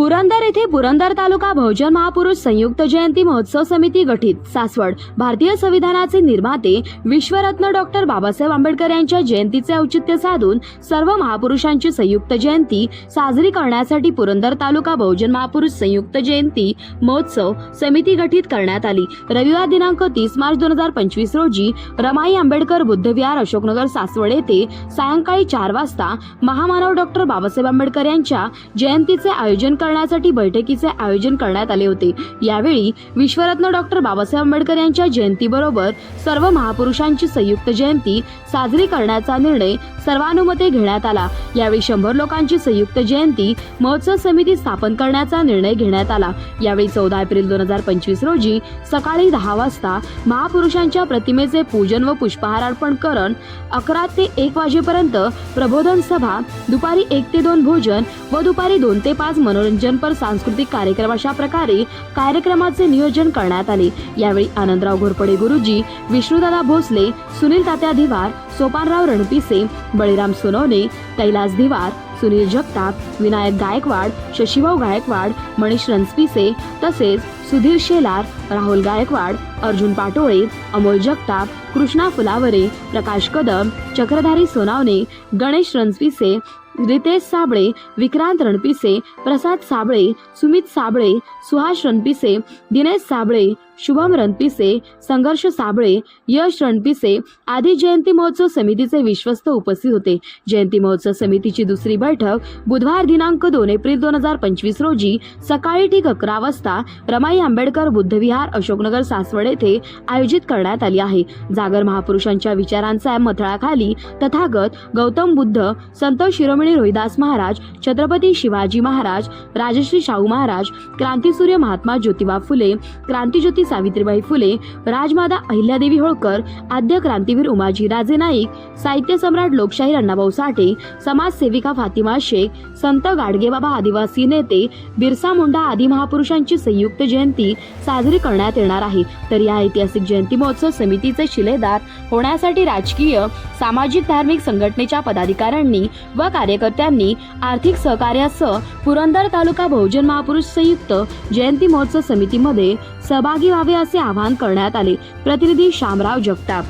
पुरंदर येथे पुरंदर तालुका बहुजन महापुरुष संयुक्त जयंती महोत्सव समिती गठीत सासवड भारतीय संविधानाचे निर्माते विश्वरत्न डॉक्टर बाबासाहेब आंबेडकर यांच्या जयंतीचे औचित्य साधून सर्व महापुरुषांची संयुक्त जयंती साजरी करण्यासाठी पुरंदर तालुका बहुजन महापुरुष संयुक्त जयंती महोत्सव समिती गठीत करण्यात आली. रविवार दिनांक तीस मार्च दोन हजार पंचवीस रोजी रमाई आंबेडकर बुद्धविहार अशोकनगर सासवड येथे सायंकाळी चार वाजता महामानव डॉक्टर बाबासाहेब आंबेडकर यांच्या जयंतीचे आयोजन कर करण्यासाठी बैठकीचे आयोजन करण्यात आले होते. यावेळी विश्वरत्न डॉक्टर बाबासाहेब आंबेडकर यांच्या जयंतीबरोबर सर्व महापुरुषांची संयुक्त जयंती साजरी करण्याचा निर्णय सर्वानुमते घेण्यात आला. यावेळी शंभर लोकांची संयुक्त जयंती महोत्सव समिती स्थापन करण्याचा निर्णय घेण्यात आला. यावेळी चौदा एप्रिल दोन हजार पंचवीस रोजी सकाळी दहा वाजता महापुरुषांच्या प्रतिमेचे पूजन व पुष्पहार अर्पण करण अकरा ते एक वाजेपर्यंत प्रबोधन सभा दुपारी एक ते दोन भोजन व दुपारी दोन ते पाच मनोरंजन मनोरंजनपर सांस्कृतिक कार्यक्रम अशा प्रकारे कार्यक्रमाचे नियोजन करण्यात आले. यावेळी आनंदराव घोरपडे गुरुजी विष्णुदादा भोसले सुनील तात्या धिवार सोपानराव रणपिसे बळीराम सोनवणे कैलास धिवार सुनील जगताप विनायक गायकवाड शशिभाऊ गायकवाड मनीष रणपिसे तसेच सुधीर शेलार राहुल गायकवाड अर्जुन पाटोळे अमोल जगताप कृष्णा फुलावरे प्रकाश कदम चक्रधारी सोनावणे गणेश रणपिसे रितेश साबळे विक्रांत रणपिसे प्रसाद साबळे सुमित साबळे सुहास रणपिसे दिनेश साबळे शुभम रणपिसे संघर्ष साबळे यश रणपिसे आदी जयंती महोत्सव समितीचे विश्वस्त उपस्थित होते. जयंती महोत्सव समितीची दुसरी बैठक बुधवार दिनांक दोन एप्रिल दोन हजार पंचवीस रोजी सकाळी ठीक अकरा वाजता रमाई आंबेडकर बुद्धविहार अशोकनगर सासवड येथे आयोजित करण्यात आली आहे. जागर महापुरुषांच्या विचारांचा मथळाखाली तथागत गौतम बुद्ध संत शिरोमणी रोहिदास महाराज छत्रपती शिवाजी महाराज राजश्री शाहू महाराज क्रांतीसूर्य महात्मा ज्योतिबा फुले क्रांतीज्योती सावित्रीबाई फुले राजमाता अहिल्यादेवी होळकर आद्य क्रांतीवीर उमाजी राजे नाईक साहित्य सम्राट लोकशाहीर अण्णाभाऊ साठे समाजसेविका फातिमा शेख संत गाडगेबाबा आदिवासी नेते बिरसा मुंडा आदी महापुरुषांची संयुक्त जयंती साजरी करण्यात येणार आहे. तर या ऐतिहासिक जयंती महोत्सव समितीचे शिलेदार होण्यासाठी राजकीय सामाजिक धार्मिक संघटनेच्या पदाधिकाऱ्यांनी व कार्य कार्यकर्त्यांनी आर्थिक सहकार्यासह पुरंदर तालुका बहुजन महापुरुष संयुक्त जयंती महोत्सव समितीमध्ये सहभागी व्हावे असे आवाहन करण्यात आले. प्रतिनिधी शामराव जगताप.